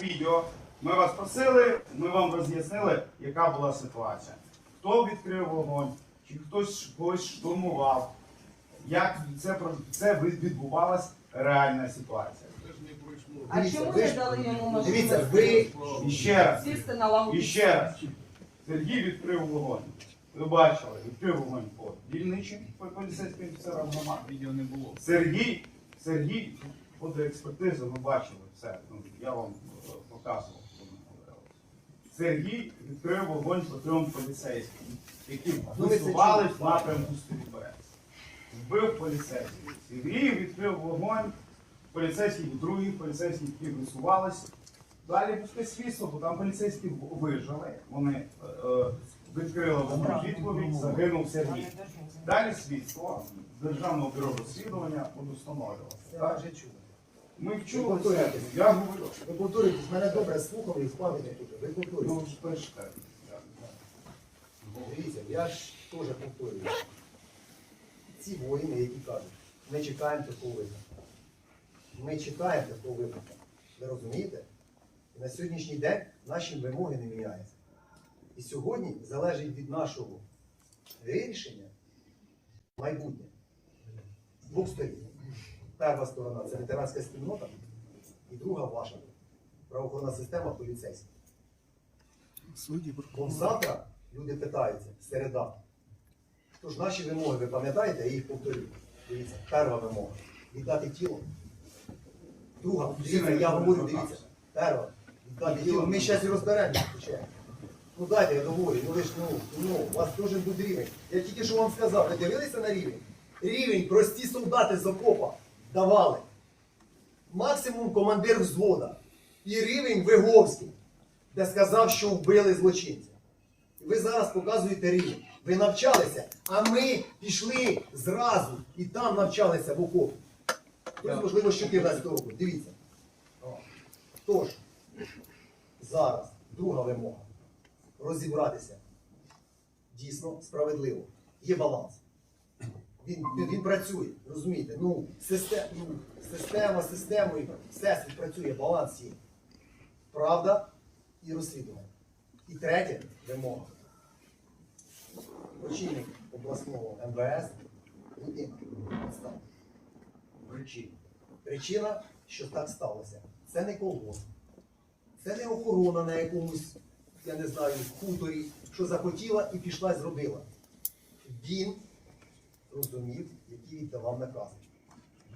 Відео. Ми вас просили, ми вам роз'яснили, яка була ситуація. Хто відкрив вогонь, чи хтось когось штурмував, як це, про- це відбувалась реальна ситуація. А чому ви не дали йому можливість Дивіться, ви І ще раз, сісти на лаву? і ще раз. Сергій відкрив вогонь. Ви бачили, відкрив вогонь по дільничим по поліцейським офіцерам громади. Відео не було. Сергій, Сергій, буде експертиза, ми бачили все. Ну, я вам показував. Сергій відкрив вогонь по трьом поліцейським, які Ну, ви це висувались в напрямку Стрільбець. Вбив поліцейських. Сергій відкрив вогонь, поліцейських, других поліцейських, які висувались. Далі пусте свідство, бо там поліцейські вижили. Вони е, е, відкрили вогонь відповідь, загинув Сергій. Далі слідство Державного бюро розслідування буде Ми Ви вчули повторюєте. Я говорю. Ви повторюєтесь, мене добре слухали і з пам'яті тут. Ви Ну, повторюєте. ж пишете. Дивіться, я ж теж повторюю. Ці воїни, які кажуть, ми чекаємо такого випадку. Ми чекаємо такого випадку. Ви розумієте? І на сьогоднішній день наші вимоги не міняються. І сьогодні залежить від нашого вирішення майбутнє. Двох сторін. Перша сторона це ветеранська спільнота, і друга ваша правоохоронна система поліцейська. Бо завтра люди питаються, середа. Тож наші вимоги, ви пам'ятаєте, я їх повторю. Дивіться, перша вимога віддати тіло. Друга, дивіться, я говорю, дивіться, перша, віддати тіло. Ми зараз і розберемо. Ну дайте, я говорю, ну ви ж ну, ну, у вас дуже бути рівень. Я тільки що вам сказав, ви дивилися на рівень? Рівень прості солдати з окопа давали. Максимум командир взвода. І рівень Виговський, де сказав, що вбили злочинця. Ви зараз показуєте рівень. Ви навчалися, а ми пішли зразу і там навчалися в окопі. Тобто, можливо, з 14 року. Дивіться. Тож, зараз друга вимога. Розібратися. Дійсно, справедливо. Є баланс. Він, він, він працює, розумієте? Ну, система, ну, система системою, всесвіт працює, баланс є. Правда і розслідування. І третя вимога. Очільник обласного МВС Лудин відстав. Причина. Причина, що так сталося. Це не колгосп. Це не охорона на якомусь, я не знаю, хуторі, що захотіла і пішла зробила. Він розумів, які віддавав накази.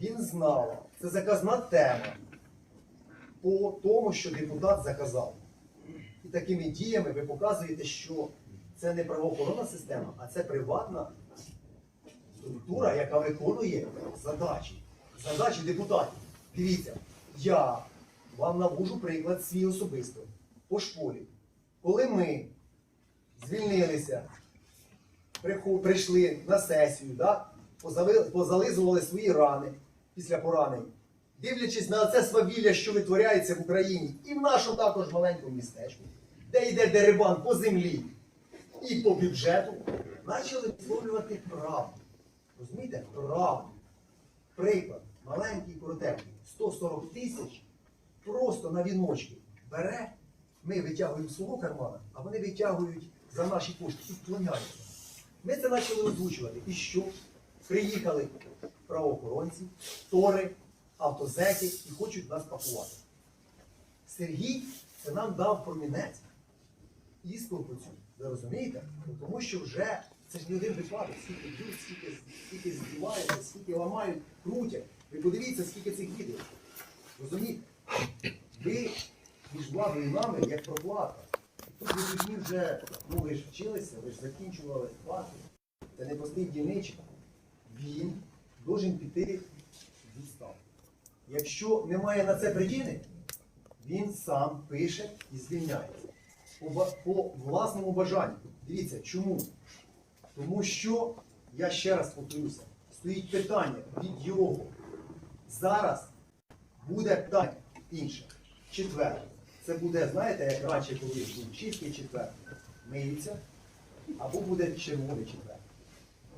Він знав, це заказна тема по тому, що депутат заказав. І такими діями ви показуєте, що це не правоохоронна система, а це приватна структура, яка виконує задачі. Задачі депутатів. Дивіться, я вам навожу приклад свій особисто по школі. Коли ми звільнилися, прийшли на сесію, да? позализували свої рани після поранень, дивлячись на це свавілля, що витворяється в Україні, і в нашому також маленькому містечку, де йде дерибан по землі і по бюджету, почали висловлювати правду. Розумієте? Правду. Приклад, маленький коротенький, 140 тисяч просто на віночки бере, ми витягуємо свого кармана, а вони витягують за наші кошти і вклоняються. Ми це почали озвучувати. І що? Приїхали правоохоронці, тори, автозеки і хочуть нас пакувати. Сергій це нам дав промінець іскорку цю. Ви розумієте? Ну, Тому що вже це ж не один випадок, скільки б'ють, скільки, скільки здіваються, скільки ламають, крутять. Ви подивіться, скільки цих відео. Розумієте? Ви між владою і нами як проплата. Тут ви вже, ну ви ж вчилися, ви ж закінчували класи. Це не простий дільничий. Він должен піти в відставку. Якщо немає на це причини, він сам пише і звільняється. По, по власному бажанню. Дивіться, чому? Тому що, я ще раз повторюся, стоїть питання від його. Зараз буде питання інше. Четверте. Це буде, знаєте, як раніше колись був чистий четвер. Миються, або буде червоний четвер.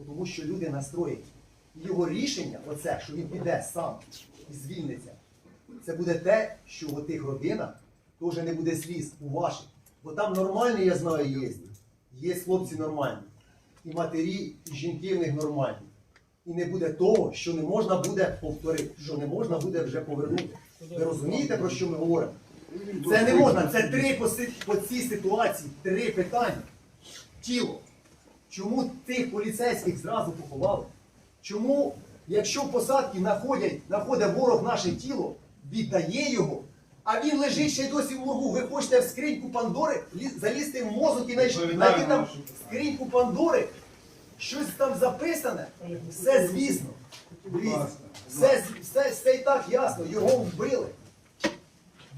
Тому що люди настроєні. Його рішення, оце, що він піде сам і звільниться, це буде те, що в тих родинах теж не буде сліз у ваших. Бо там нормальні, я знаю, є. Є хлопці нормальні. І матері, і жінки в них нормальні. І не буде того, що не можна буде повторити, що не можна буде вже повернути. Ви розумієте, про що ми говоримо? Це не можна. Це три по, си- по цій ситуації, три питання. Тіло. Чому тих поліцейських зразу поховали? Чому, якщо в посадці знаходять, знаходить ворог наше тіло, віддає його, а він лежить ще й досі в моргу. Ви хочете в скриньку Пандори лі- залізти в мозок і знайти Відповідаю знайти там скриньку Пандори? Щось там записане? Все звісно. Дивіться, все, все, все і так ясно, його вбили.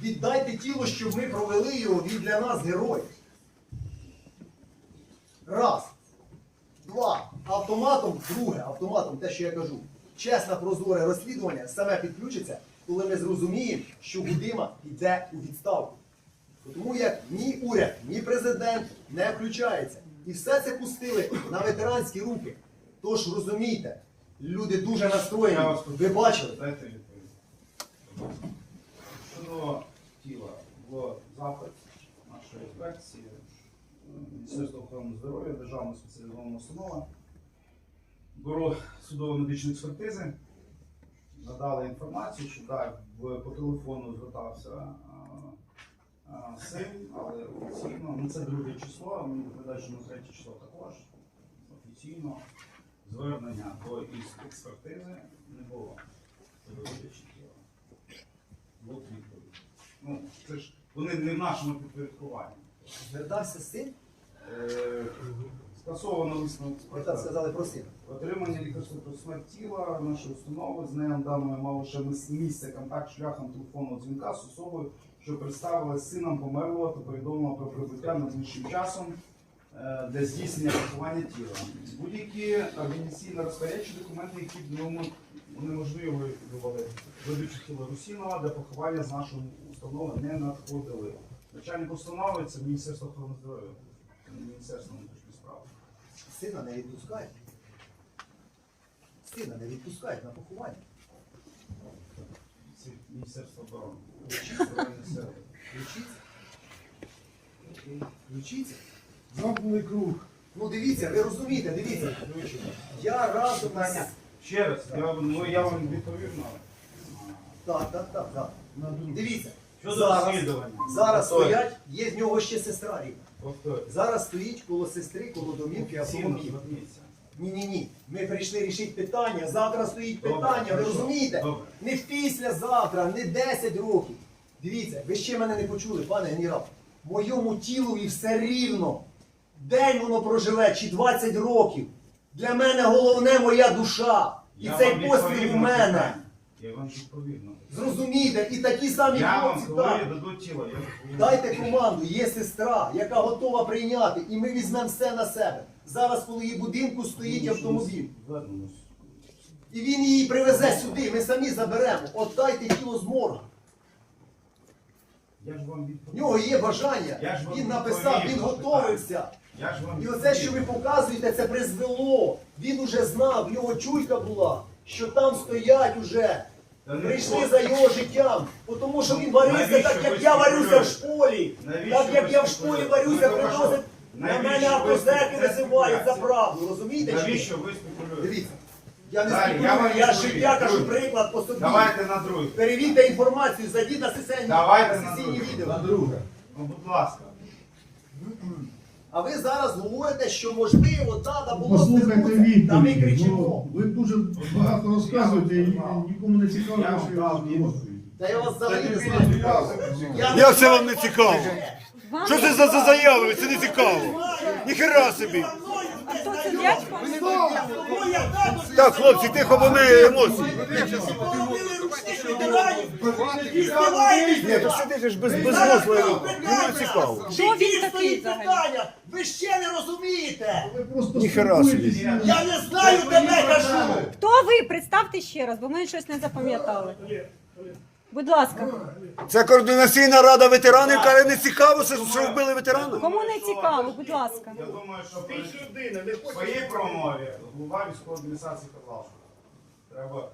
Віддайте тіло, щоб ми провели його, він для нас герой. Раз. Два. Автоматом, друге, автоматом, те, що я кажу. Чесне, прозоре розслідування саме підключиться, коли ми зрозуміємо, що Гудима йде у відставку. Тому як ні уряд, ні президент не включається. І все це пустили на ветеранські руки. Тож розумійте, люди дуже настроєні. Ви бачили? Тіла, було запит нашої інспекції, Міністерства охорони здоров'я, Державна спеціалізована установа, Бюро судово-медичної експертизи надали інформацію, що так, в- по телефону звертався син, але офіційно, ну це друге число, мені доповідають, що на третє число також офіційно звернення до експертизи не було. Тіла. От відповідь. Ну, це ж вони не в нашому підпорядкуванні. Звертався син, Е, Скасовано висновок так сказали про сина. Отримання лікарського смерть тіла нашої установи з нею даними мало лише мис- місце контакт шляхом телефонного дзвінка з особою, що представила сином померлого та повідомила про прибуття найближчим часом е, для здійснення поховання тіла. Будь-які організаційно розпорядчі документи, які ну, унеможливлювали видачу тіла Русінова для поховання з нашої установи не надходили. Начальник установи це Міністерство охорони здоров'я, Міністерство внутрішніх справ. Сина не відпускають. Сина не відпускають на поховання. Це Міністерство оборони. Сили. Включіться. Включіться. Замкнений круг. Ну дивіться, ви розумієте, дивіться. Я разом. Ще раз, я, ну, я вам відповів на Так, так, так, так. Дивіться. Зараз, розслідування. зараз Повторюю. стоять, є в нього ще сестра рідна. Повторюю. Зараз стоїть коло сестри, коло домівки автомобіль. зверніться. Ні, ні, ні. Ми прийшли рішити питання. Завтра стоїть Добре, питання. Ви хорошо. розумієте? Добре. Не післязавтра, не 10 років. Дивіться, ви ще мене не почули, пане генерал. Моєму тілові все рівно. День воно проживе чи 20 років. Для мене головне моя душа. І Я цей вам постріл відповів у на мене. питання. Я вам відповів на. Зрозумійте, і такі самі Я вам хлопці коли так. дадуть тіло, я. Дайте команду, є сестра, яка готова прийняти, і ми візьмемо все на себе. Зараз, коли її будинку стоїть автомобіль. І він її привезе сюди, ми самі заберемо. Отдайте тіло з морга. Я ж вам В відповів. нього є бажання. Я ж вам Він написав, відповів він на готовився. Я ж вам І оце, що ви показуєте, це призвело. Він уже знав, в нього чуйка була, що там стоять уже. Прийшли за його життям. Бо Тому що він варився так, як я варюся в школі. Так як я в школі варюся, приносить. На мене автозеки спекуляція? за правду. Розумієте? Навіщо ви спекулюєте? Дивіться. Я не спекулюю, я життя кажу приклад по собі. Давайте на другий. Перевірте інформацію, зайдіть на сесійні, Давайте на друге. друге. Ну, будь ласка. А ви зараз говорите, що можливо, треба було Послухайте звернутися. Та ми відповідь. кричимо. Ну, ви дуже багато розказуєте і нікому не цікаво Я вам дав. Та я вас взагалі не знаю. Я Як це вам не цікаво? Що це за, за заяви? Це не цікаво. Ніхера собі. Так, хлопці, тихо, бо ми емоції. Ні, то сидиш ж без, без мозку. Цікаво. Що він такий питання? Ви ще не розумієте. Ніхера собі. Я не знаю тебе, кажу. Хто ви? Представте ще раз, бо ми щось не запам'ятали. Будь ласка, Це координаційна рада ветеранів, каже, не цікаво, що вбили ветерана. кому не цікаво, будь ласка. Я думаю, що при в своїй промові голова військової адміністрації що треба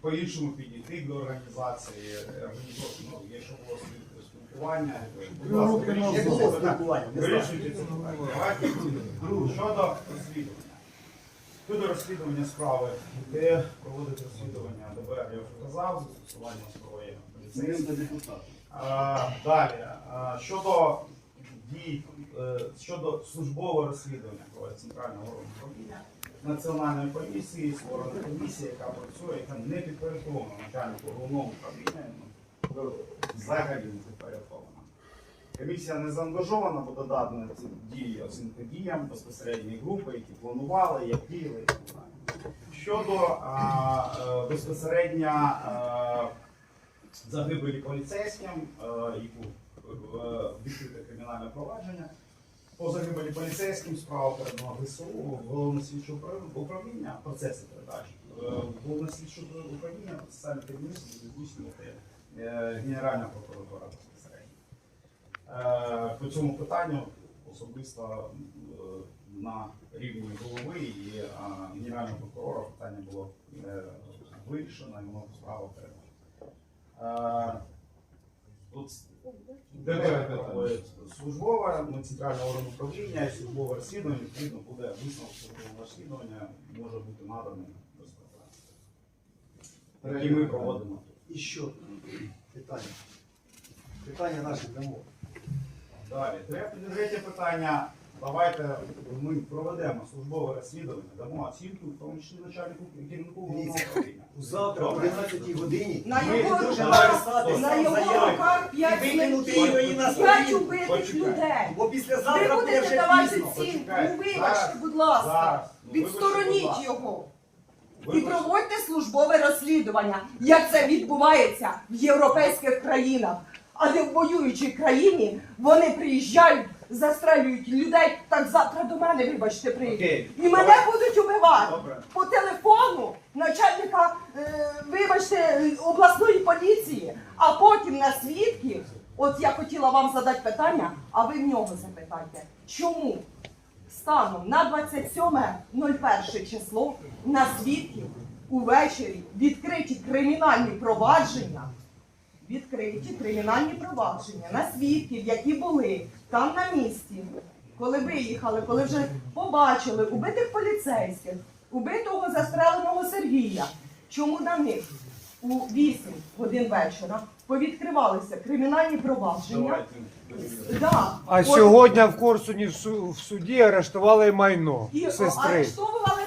по-іншому підійти до організації, організовувати, ну, якщо було спілкування. Будь ласка, вирішуйте це питання. спілкування, не знаю. Вирішуйте це питання. Друге, щодо розслідування. Щодо розслідування справи, де проводить розслідування ДБР, я вже казав, застосування зброї поліцейських. А, Далі, а, щодо дій, е, щодо службового розслідування проводить центрального органу управління національної поліції, створена комісія, яка працює, яка не підпорядкована начальнику головного управління, взагалі не підпорядкована. Комісія не заангажована, бо додано ці дії оцінки діям безпосередньої групи, які планували, як діяли і так далі. Щодо а, е, безпосередньо е, загибелі поліцейським, е, яку відкрите кримінальне провадження. По загибелі поліцейським справа передана ГСУ головне слідче управління, процеси передачі. Е, Головне слідче управління процесуальне керівництво здійснювати е, Генеральна прокуратура безпосередньо. Е, По цьому питанню особисто на рівні голови і генерального прокурора питання було вирішено, і воно справа передана. Тут ДБ службова, службове, ми центральне орган управління і службове розслідування, відповідно буде висновок службового розслідування, може бути наданий розпитання. проблем. Які ми проводимо. І що? Питання. Питання наші дамо. Далі, третє питання. Давайте ми проведемо службове розслідування, дамо оцінку, в тому числі начальнику керівнику головного управління. Завтра о Добре. 11 годині На Ми його руках, написати на його заяву. руках І п'ять викинути смертей, її на п'ять убитих Почекай. людей. Бо Ви післязавтра буде будете вже давати пізно. оцінку. Почекайте. Ну вибачте, Зараз. будь ласка. Зараз. Ну, вибачте, будь Відстороніть ласка. його. І Вибачте. проводьте службове розслідування, як це відбувається в європейських країнах. А не в воюючій країні вони приїжджають, застрелюють людей. Так завтра до мене, вибачте, прийдуть. Окей. І мене Давай. будуть убивати. Добре. По телефону начальника, е, вибачте, обласної поліції, а потім на свідків. От я хотіла вам задати питання, а ви в нього запитайте. Чому станом на 27.01 число на свідків увечері відкриті кримінальні провадження? Відкриті кримінальні провадження на свідків, які були там на місці, коли виїхали, коли вже побачили убитих поліцейських, убитого застреленого Сергія. Чому на них у 8 годин вечора повідкривалися кримінальні провадження? Да. А От- сьогодні в Корсуні в су- в суді арештували майно і сестри. арештовували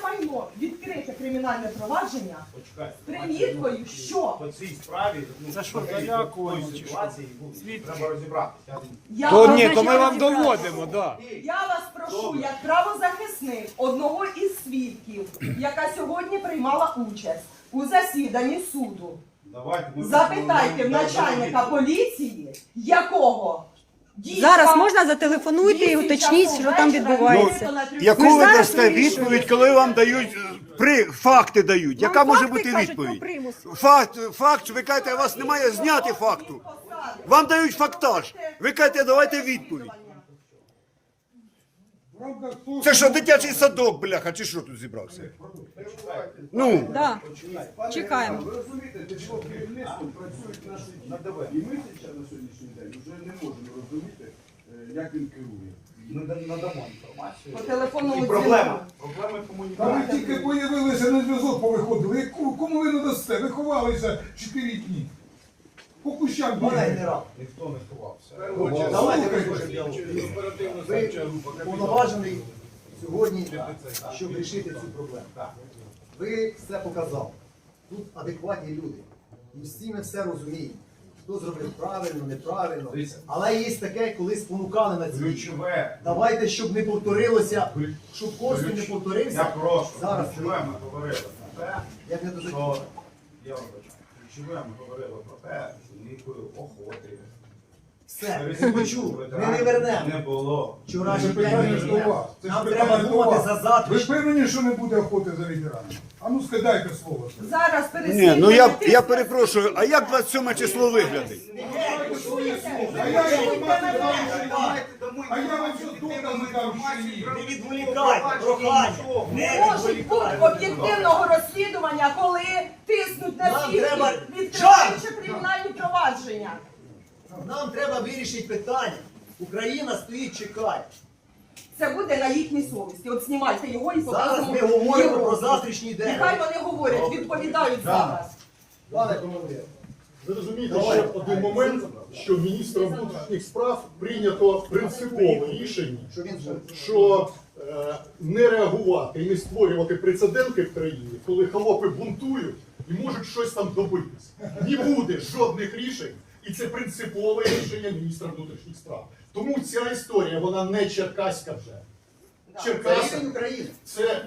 кримінальне провадження Почекайте. з приміткою, що По цій справі, ну, За що, по залякування по цій чи ситуації, ну, треба розібратися. я То вас ні, то ми вам доводимо, да. Я вас прошу, Добре. як правозахисник одного із свідків, яка сьогодні приймала участь у засіданні суду. Давайте ми Запитайте в начальника поліції, якого дійсно Зараз можна зателефонуйте і вісім уточніть, часов що там вечора відбувається. на трьох- Яку ви дасте відповідь, коли вам дають е, при факти дають? Яка може факти бути кажуть про відповідь? примус. Факт, факт, що ви кажете, у вас немає зняти факту. Вам дають фактаж. Ви кажете, давайте відповідь. Це що, дитячий садок, бляха, чи що тут зібрався? Ну, Да. Чекаємо. Ви розумієте, для чого керівництво працюють наші На діти. І ми ще на сьогоднішній день вже не можемо розуміти, е, як він керує. Ми да- надамо інформацію. По телефонному І проблема. Проблеми Та ви комунікації. тільки появилися на зв'язок, повиходили. Яку- Кому ви не дасте? Ви ховалися 4 дні. По кущам Пане бігали. генерал, Ніхто не ховався. давайте Слухайте. послухаємо діалог. Ви повноважений сьогодні, щоб вирішити цю проблему. Ви все показали. Тут адекватні люди. І всі ми все розуміємо. Хто зробив правильно, неправильно. Але є таке, коли спонукали на ці. Ключове. Давайте, щоб не повторилося, Ключ- щоб Корсунь не ключ- Я повторився. прошу. Зараз. Ключове ми говорили про те, Як не дуже що я вибачаю. Ключове ми говорили про те, що ніякої охоти. Все, почув. Ми не вернемо. Не було. Вчорашній день не ж Нам треба думати за Ви завтрашнє. впевнені, що не буде охоти за ветеранами? А ну скидайте слово. Зараз ні, ну я, я перепрошую, а як 27 число виглядить? А я вам А я вам що докази дам ні? Не відволікайте, прохання. Не Може бути відволікайте. об'єктивного розслідування, коли тиснуть на Нам свідків, треба- відкриваючи кримінальні провадження. Нам треба вирішити питання. Україна стоїть, чекає. Це буде на їхній совісті. От знімайте його і Зараз ми говоримо про завтрашній день. Нехай вони говорять, відповідають зараз. Пане командир, Ви розумієте, Давай. ще один момент, що міністром внутрішніх справ прийнято принципове рішення, що що е, не реагувати і не створювати прецеденти в країні, коли холопи бунтують і можуть щось там добитися. Не буде жодних рішень, і це принципове рішення міністра внутрішніх справ. Тому ця історія вона не черкаська вже. Черкаси це,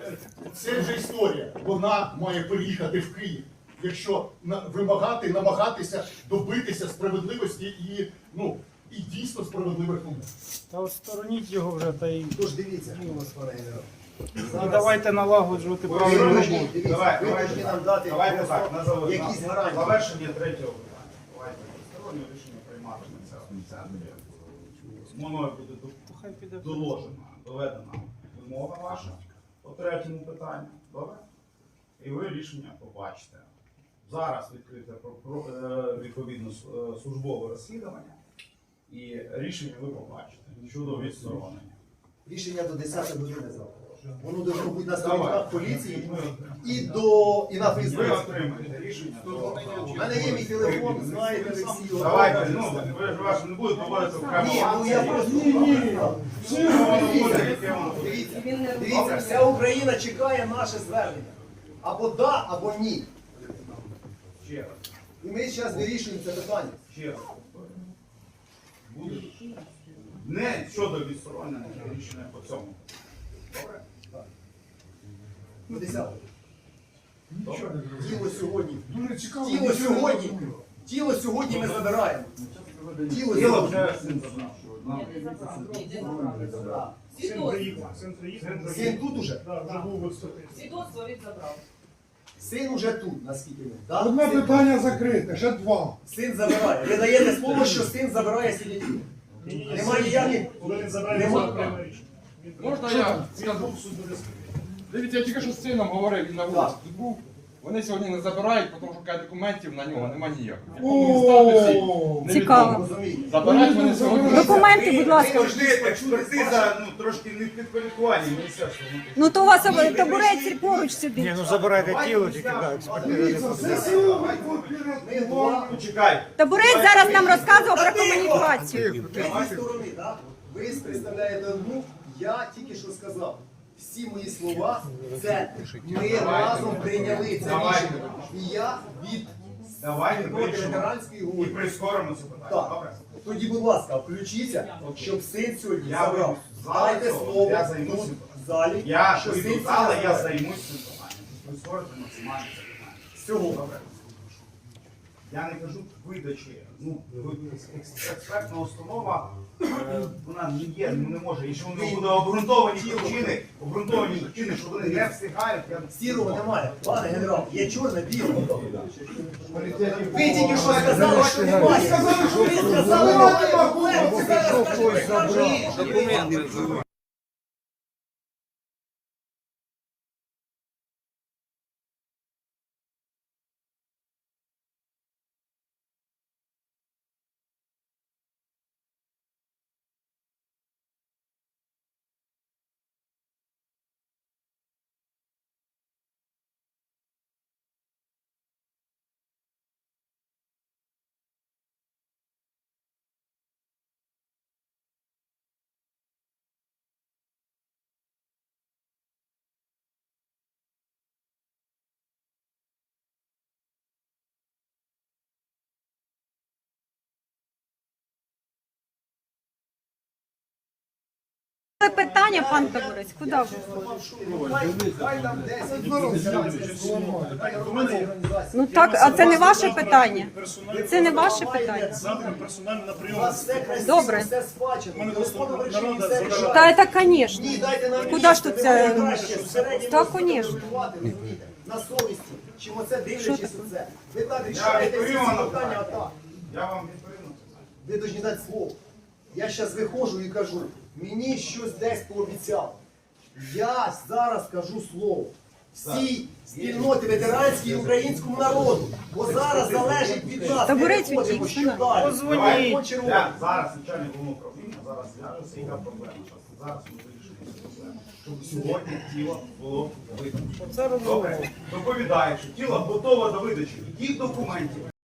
це вже історія. Вона має переїхати в Київ, якщо вимагати, намагатися добитися справедливості і, ну, і дійсно справедливих умов. Та от стороніть його вже та й Тож дивіться, і давайте налагоджувати правильну роботу. Давайте так. на завершення третього 10 е, мною буде доложена, доведена вимога ваша по третьому питанню. Добре? І ви рішення побачите. Зараз відкрите е, відповідно е, службове розслідування і рішення ви побачите щодо відсторонення. Рішення до 10 години завтра. Воно должно бути на сторінках поліції і до і на Ви Фейсбуці. отримаєте рішення. до- У мене є мій телефон, знаєте, Олексій. Давайте, ну, ви ж ваш не будете говорити окремо. Ні, ну я просто Ні, ні. Дивіться, дивіться, вся Україна чекає наше звернення. Або да, або ні. Ще раз, І ми зараз вирішуємо це питання. ще раз. Буде. Не щодо відсторонення рішення по цьому. До 10. Добре. Тіло сьогодні. Дуже цікаво. Тіло сьогодні. Тіло сьогодні ми забираємо. Тіло сьогодні. вже син забрав. Нам Син тут уже? Свідоцтво він забрав. Син уже тут, наскільки ми. так? Одне Син- питання закрите, ще два. Син забирає. Ви даєте слово, що син забирає сидітів. Немає ніяких. Немає. Можна я скажу? Дивіться, я тільки що з сином говорив, він на вулиці тут був. Вони сьогодні не забирають, тому що каже, документів на нього нема ніяких. Статусі Цікаво. Забирають вони сьогодні. Документи, будь ласка. Завжди експертиза, ну, трошки не в підпорядкуванні міністерства. Ну то у вас табурець поруч сидить. Ні, ну забирайте тіло, тільки да, експертиза. Почекай. Табурець зараз нам розказував про комунікацію. Зі сторони, так? Ви представляєте одну, я тільки що сказав. Всі мої слова це ми разом прийняли це Давай. рішення. І я від Давайте ветеранської І гурті. прискоримо це питання. Так. Добре? Тоді, будь ласка, включіться, щоб син сьогодні Я забрав. вийду з зали Дайте цього, слово я займусь тут, цим в залі, Я що вийду син з зали, я займусь цим питанням. Прискорити максимально це питання. Всього. Добре. Я не кажу видачі. Ну, ви- екс- експертна установа, вона не є, не може. Якщо вони буде обґрунтовані причини, обґрунтовані причини, що вони не встигають, я Сірого немає. Пане генерал, є чорне, біле. Ви тільки що сказали, що немає. Ви сказали, немає Ви сказали, що «Ні». Питання, пан Табурець, куди ви? Хай там 10 організації. Ну так, а це не ваше питання. Це не ваше питання. Завтра персонально на прийом. Добре. Та це, звісно. Куди ж тут це? можете краще всередині Та, розбудовувати, конечно. розумієте? На совісті. Чим оце дивлячись оце. Ви так рішаєте всі ці питання, а так. Я вам відповім це. Ви повинні дати слово. Я зараз виходжу і кажу, мені щось десь пообіцяв. Я зараз кажу слово. всій спільноті ветеранській і українському народу. Бо зараз залежить від нас. Та Ми беріть виходимо, що далі. Давай, я зараз начальник головного управління, зараз зв'яжеться, яка проблема. Зараз- ми вирішимо цю проблему. Щоб сьогодні тіло було видно. Добре? Доповідає, що тіло готове до видачі яких документів?